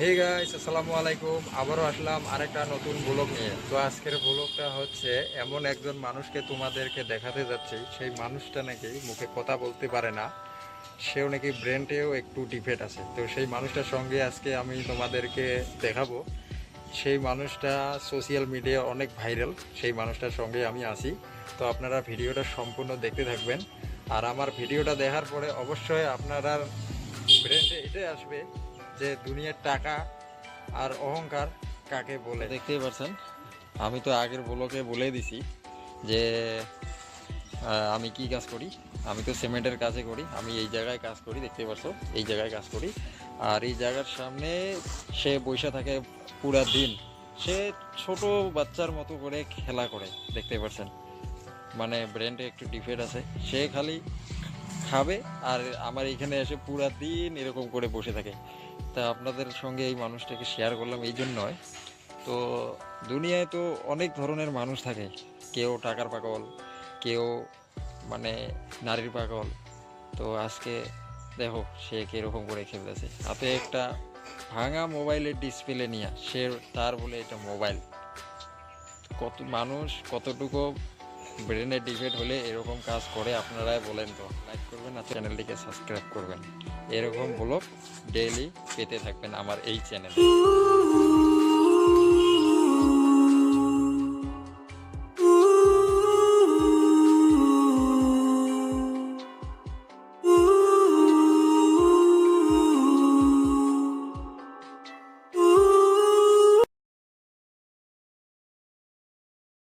Hey guys আসসালামু আলাইকুম। আবারও আসলাম আরেকটা নতুন ব্লগ নিয়ে। তো আজকের ব্লগটা হচ্ছে এমন একজন মানুষকে তোমাদেরকে দেখাতে যাচ্ছি। সেই মানুষটা নাকি মুখে কথা বলতে পারে না। সেও নাকি ব্রেনটেও একটু ডিফেক্ট আছে। তো সেই মানুষটার সঙ্গে আজকে আমি তোমাদেরকে দেখাবো। সেই মানুষটা সোশ্যাল মিডিয়া অনেক ভাইরাল সেই মানুষটার সঙ্গে আমি আসি তো আপনারা ভিডিওটা সম্পূর্ণ দেখতে থাকবেন। আর আমার ভিডিওটা দেখার পরে অবশ্যই আপনারা ব্রেনটে এটাই আসবে যে দুনিয়ার টাকা আর অহংকার কাকে বলে? দেখতেই পাচ্ছেন আমি তো আগের ব্লকে বলে দিছি যে আমি কি কাজ করি? আমি তো সিমেন্টের কাজে করি, আমি এই জায়গায় কাজ করি দেখতে পাচ্ছ এই জায়গায় কাজ করি। আর এই জায়গার সামনে সে বসে থাকে পুরা দিন। সে ছোট বাচ্চার মতো করে খেলা করে দেখতে পাচ্ছেন মানে ব্রেনটা একটু ডিফেক্ট আছে। সে খালি খাবে আর আমার এখানে এসে পুরা দিন এরকম করে বসে থাকে। তা আপনাদের সঙ্গে এই মানুষটাকে শেয়ার করলাম এই জন্যই। তো দুনিয়ায় তো অনেক ধরনের মানুষ থাকে। কেউ টাকার পাগল, কেউ মানে নারীর পাগল। তো আজকে দেখো সে কীরকম করে খেলতেছে। হাতে একটা ভাঙা মোবাইলের ডিসপ্লে নিয়ে সে তার বলে এটা মোবাইল কত মানুষ কতটুকু ব্রেনের ডিফেক্ট হলে এরকম কাজ করে আপনারাই বলেন তো। লাইক করবেন আর চ্যানেলটিকে সাবস্ক্রাইব করবেন। এরকম ব্লগ ডেইলি পেতে থাকবেন আমার এই চ্যানেলে।